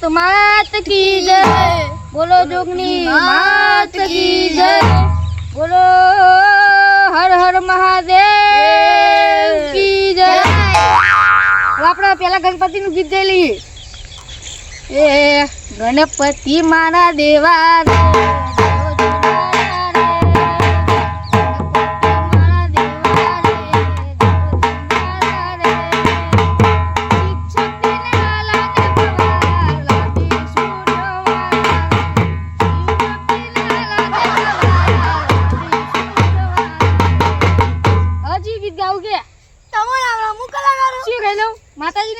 ભોળાનાથ માત કી જય? બોલો જોગની માત કી જય? બોલો હર હર મહાદેવ કી જય? આપણે પેલા ગણપતિનું ગીત ગાઈ લઈએ. એ ગણપતિ મારા દેવો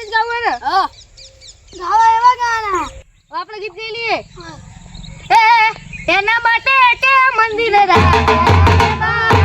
માતાજીને ગાવું હે ને ગાવા એવા ગાના આપણે ગીત ગાઈ લઈએ એ એના માટે કે મંદિર રાતે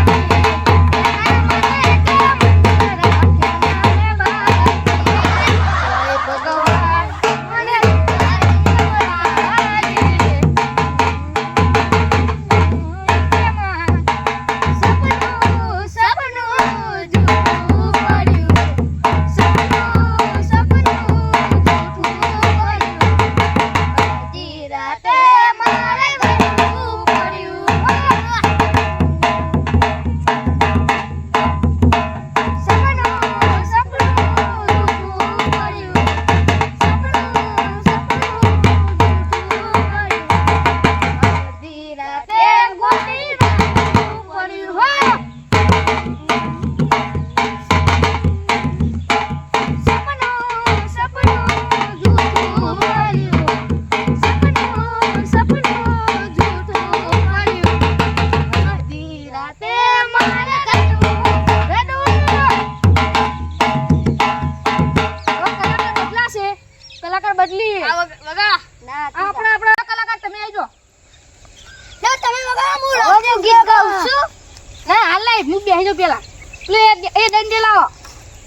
હું બેસી પેલા એ- દંડી લાવો.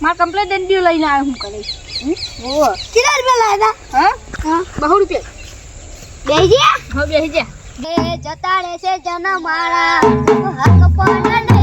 મારે કમ્પ્લેટ દંડી લઈને આવ્યો હું કરીશ ઓ કેટલા રૂપિયા લાવ્યા હા? હા. બહુ રૂપિયા. બેહી ગયા હવે બેસી ગયા જતા રહેશે હક પણ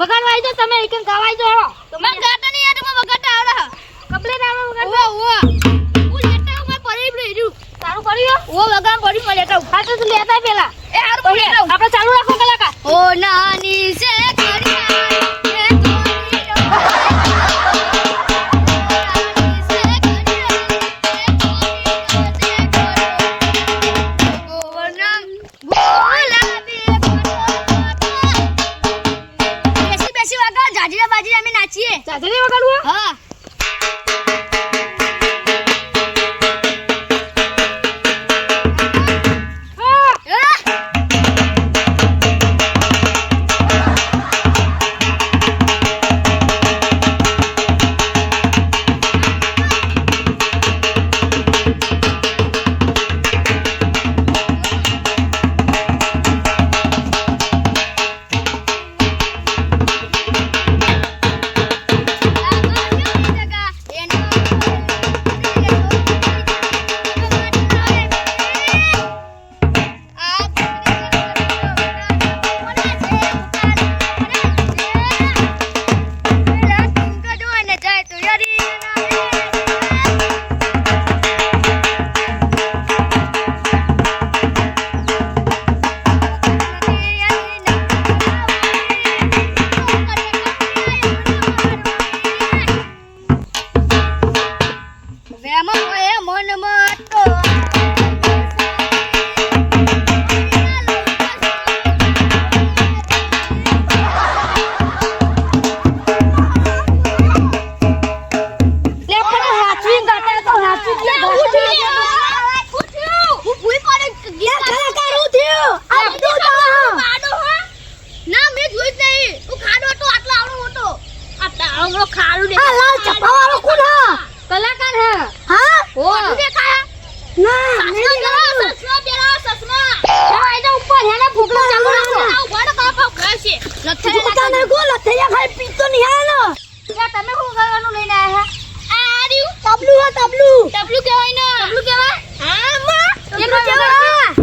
વગાડવા તો તમે એકન ગાવાઈ જો તમે ગાતા નહીં યાર તમે વગાડતા આવડે. કપલે ના વગાડતા. ઓ ઓ હું લેતા હું પડી રહ્યું તારું પડ્યું ઓ વગામ પડી મળે તો હા તો લેતા પેલા એ હારું આપણે ચાલુ રાખો કલાકાર. ઓ નાની સે હે? હા ઓ દેખાય? ના નહીં દેખાતું. સસમા પેલા સસમા. ચાલો એ તો ઉપર હેને ફૂકલો ચાલુ રાખો ઊભા કા પાવ ખાશે જોતા નહીં ગો, લથૈયા ખાઈ પીતો નહીં હાલો. તમે શું કરવાનું લઈને આયા આ આર્યું. તબલું હા, તબલું. ટપલું કહેવાય ને. ટપલું કહેવાય? હા. માં તબલું કહેવાય.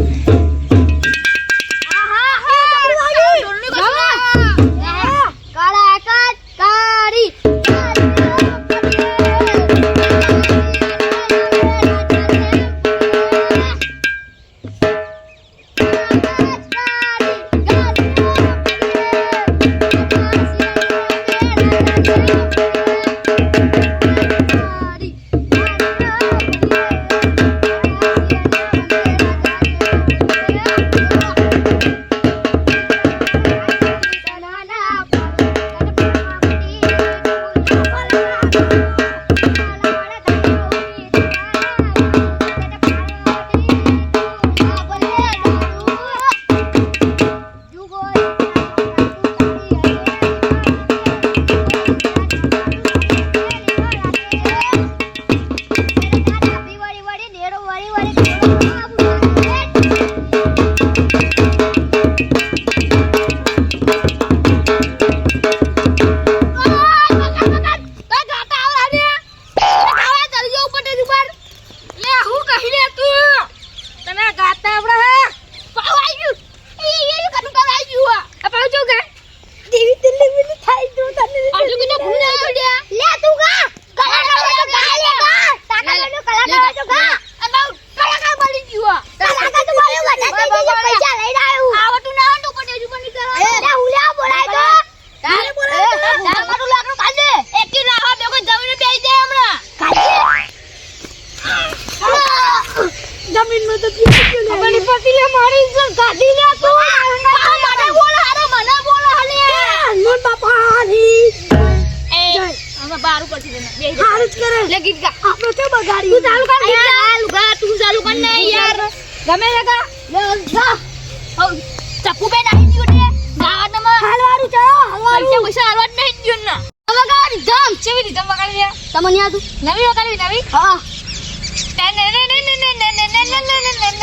દીધું ને ગાવા નમ હાલવારું છે, હાલવારું. પૈસા હાલવા નહીં દીધું ને વગાડી ગાડી ધમ ચેવી રીતે વગાડી લે તમને યાદ નવી વગાડવી નવી હા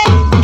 એવી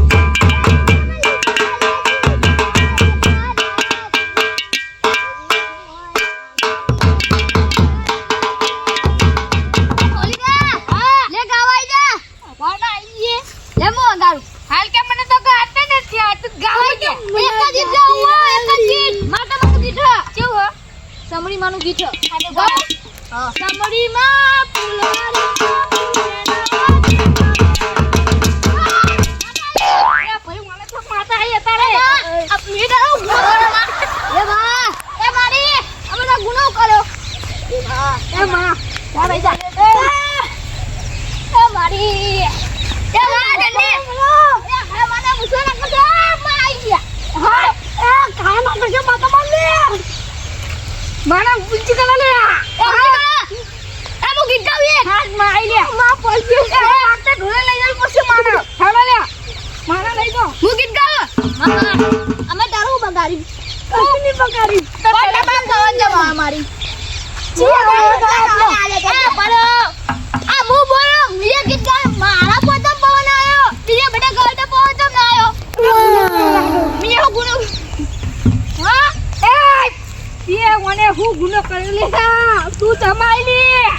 લીધા તું જમાઈલી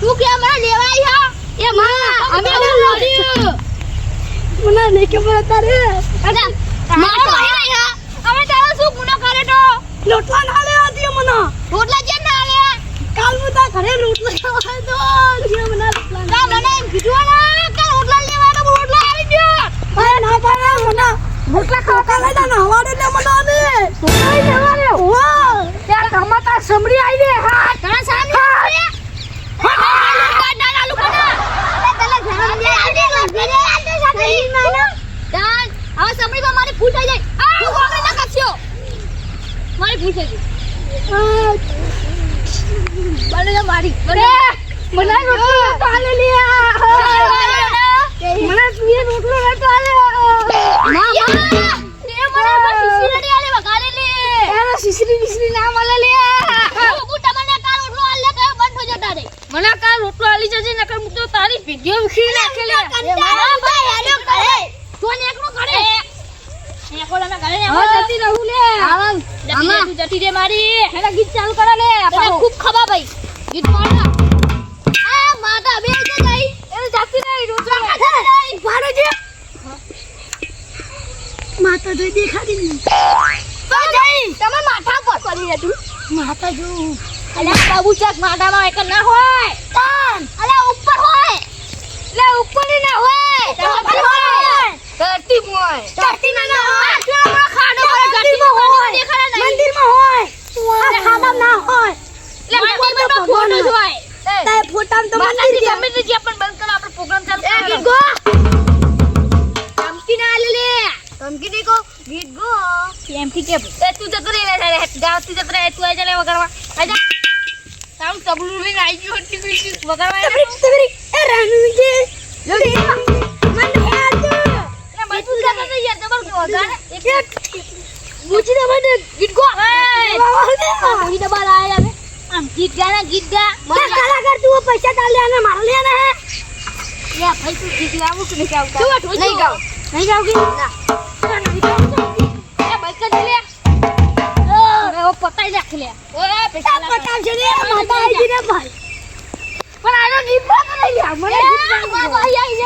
તું કે મને લેવાઈ હા? એ માં અમે લડ્યું મને નહીં ખબર તારે અરે મારો ભાઈ હા અમે તારો શું ગુનો કરે તો? લોટલા ના લેવા દે મને. રોટલા જેમ ના લે કાલ હું ઘરે રોટલા ખાવા જે મને રોટલા એમ કીધું ને કે રોટલા લેવાનો રોટલા આવી ગયો અરે ના પાડે મને રોટલા ખાવા કાલે તા નવાડે લે મને આને રોટલા લેવાને હો ત્યાં ટમાટા સમડી આવી દે હા ઘણા સામે આવે હા લોકા નાના લોકા ના તલે ઘણા દે આડે ઘરે આડે સાથી માનો દાન હવે સમરી માં મારી ભૂલ થઈ જાય આ ગોગરે ના કચ્યો મારી ભૂલ થઈ ગઈ બને મારી બને મને રોટલો નતો આલે લે મને તું એ રોટલો નતો આલે માં માં એ મને બસ શીશી આલે વગાડે લે તારા સિસરી બિસરી ના મળે લે. હું તમને કાલ ઓટલો આલે કયો બંધ થઈ જતા રે મને કાલ રોટલો આલી જજે નકર હું તો તારી વિડિયો વિખી નાખે લે. કંટાળો ભાઈ આનો કરે તો નેકનો કરે નેકો લમે કરે જતી રહું લે. આમાં જતી રે મારી. હેલા ગીત ચાલુ કરે લે તને ખૂબ માતા જોઈ દેખાડી નહીં તો જઈ તમે માથા પર પડી રે તું માતા જો અલ્યા બાબુ ચક માથામાં એક ના હોય પણ અલ્યા ઉપર હોય લે ઉપરની ના હોય ધરતી હોય ધરતી મોય ધરતી માં ના હોય આ ખાડો પર ધરતી માં હોય દેખાડા નહીં મંદિરમાં હોય આ ખાડા ના હોય લે મંદિરમાં ફોટો જ હોય તે ફોટા તો માતાજી ગમે તે જે પણ બંધ કરો આપણે પ્રોગ્રામ ચાલુ એ કરો ગીત ગો ધમકી ના લે નહીં કહો ગીત ગો. એમથી કે એ તું જતો રે લે લે ગાવતી જતો રે તું આઈ જા લે વગાડવા. આઈ જા. તારું તબલું લઈને આઈ ગયો હતી કોઈ વગાડવા તબરી તબરી એ મને બધું જતો તો યાર વગાડે એક બુચી દે મને ગીત ગો. કોઈ દબાર આયા આમ ગીત ગા ગીત ગા. કલાકાર તું પૈસા ડાલ લે માર લે ને યા ભાઈ તું ગીત ગાવું કે નહીં ગાવું? નહીં ગાવ. નહીં ગાવ કે? એ કદ લે ઓ પતાઈ નાખ લે ઓય પૈસા પટાવશે રે માતા આઈ ને ભાઈ. પણ આનો ના કરે યાર મને ગીત